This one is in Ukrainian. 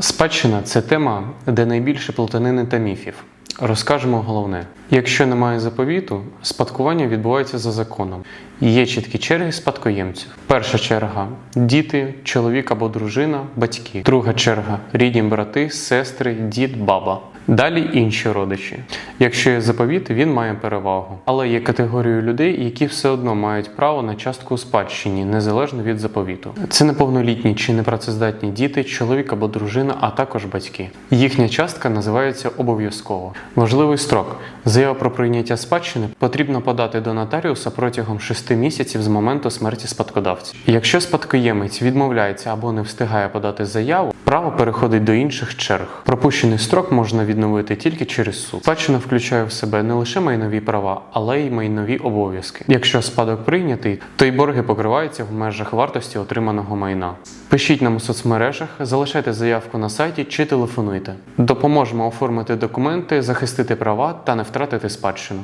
Спадщина це тема, де найбільше плутанини та міфів. Розкажемо головне: якщо немає заповіту, спадкування відбувається за законом. Є чіткі черги спадкоємців. Перша черга діти, чоловік або дружина, батьки. Друга черга рідні брати, сестри, дід, баба. Далі інші родичі. Якщо є заповіт, він має перевагу. Але є категорією людей, які все одно мають право на частку у спадщині, незалежно від заповіту. Це неповнолітні чи непрацездатні діти, чоловік або дружина, а також батьки. Їхня частка називається обов'язково. Важливий строк. Заяву про прийняття спадщини потрібно подати до нотаріуса протягом 6 місяців з моменту смерті спадкодавця. Якщо спадкоємець відмовляється або не встигає подати заяву, право переходить до інших черг. Пропущений строк можна відновити тільки через суд. Спадщина включає в себе не лише майнові права, але й майнові обов'язки. Якщо спадок прийнятий, то й борги покриваються в межах вартості отриманого майна. Пишіть нам у соцмережах, залишайте заявку на сайті чи телефонуйте. Допоможемо оформити документи, захистити права та не втратити спадщину.